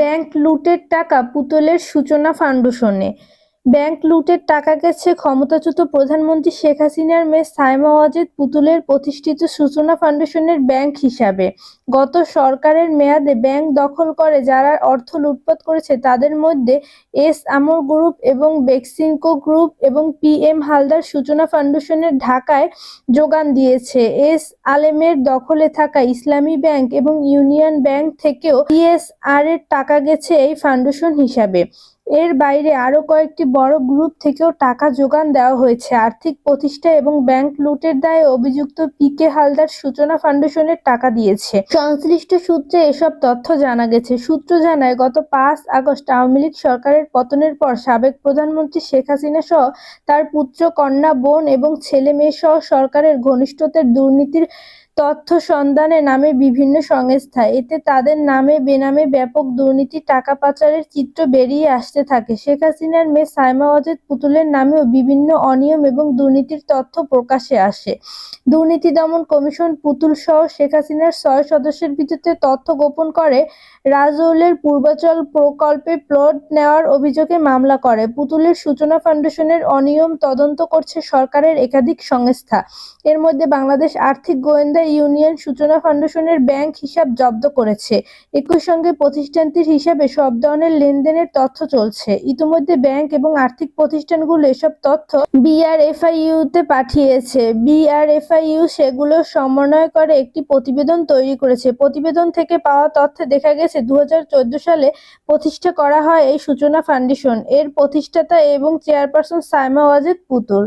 Bank লুটের টাকা পুতুলের সূচনা ফাউন্ডেশনে। ব্যাংক লুটের টাকা গেছে ক্ষমতাচ্যুত প্রধানমন্ত্রী শেখ হাসিনার মেয়ে সাইমা ওয়াজেদ পুতুলের প্রতিষ্ঠিত সূচনা ফাউন্ডেশনের ব্যাংক হিসাবে। গত সরকারের মেয়াদে ব্যাংক দখল করে, যারা অর্থ লুটপাট করেছে তাদের মধ্যে এস আমর গ্রুপ এবং বেক্সিমকো গ্রুপ এবং পি এম হালদার সূচনা ফাউন্ডেশনের ঢাকায় যোগান দিয়েছে। এস আলেমের দখলে থাকা ইসলামী ব্যাংক এবং ইউনিয়ন ব্যাংক থেকেও পিএসআর এর টাকা গেছে এই ফাউন্ডেশন হিসাবে। এর বাইরে আরও কয়েকটি বড় গ্রুপ থেকেও টাকা যোগান দেওয়া হয়েছে। আর্থিক প্রতিষ্ঠা এবং ব্যাংক লুটের দায়ে অভিযুক্ত পি কে হালদার সূচনা ফাউন্ডেশনের টাকা দিয়েছে। সংশ্লিষ্ট সূত্রে এসব তথ্য জানা গেছে। সূত্র জানায়, গত পাঁচ আগস্ট আওয়ামী লীগ সরকারের পতনের পর সাবেক প্রধানমন্ত্রী শেখ হাসিনা সহ তার পুত্র, কন্যা, বোন এবং ছেলে মেয়ে সহ সরকারের ঘনিষ্ঠতার দুর্নীতির তথ্য সন্ধানে নামে বিভিন্ন সংস্থা এতে তাদের নামে বেনামে ব্যাপক দুর্নীতি, টাকা পাচারের চিত্র বেরিয়ে আসতে থাকে। শেখ হাসিনার মেয়ে সায়মা ওয়াজেদ পুতুলের নামেও বিভিন্ন অনিয়ম এবং দুর্নীতির তথ্য প্রকাশে আসে। দুর্নীতি দমন কমিশন পুতুল সহ শেখ হাসিনার ছয় সদস্যের বিরুদ্ধে তথ্য গোপন করে রাজৌলের পূর্বাচল প্রকল্পে প্লট নেওয়ার অভিযোগে মামলা করে। পুতুলের সূচনা ফাউন্ডেশনের অনিয়ম তদন্ত করছে সরকারের একাধিক সংস্থা। এর মধ্যে বাংলাদেশ আর্থিক গোয়েন্দা ইউনিয়ন সূচনা ফাউন্ডেশনের ব্যাংক হিসাব জব্দ করেছে। একই সঙ্গে প্রতিষ্ঠানটির হিসাবে সব ধরনের লেনদেনের তথ্য চলছে। ইতিমধ্যে ব্যাংক এবং আর্থিক প্রতিষ্ঠানগুলো এসব তথ্য বিআরএফআইইউতে পাঠিয়েছে। বিআরএফআইইউ সেগুলো সমন্বয় করে একটি প্রতিবেদন তৈরি করেছে। প্রতিবেদন থেকে পাওয়া তথ্যে দেখা গেছে দু হাজার চোদ্দ সালে প্রতিষ্ঠা করা হয় এই সূচনা ফাউন্ডেশন। এর প্রতিষ্ঠাতা এবং চেয়ারপারসন সায়মা ওয়াজেদ পুতুল।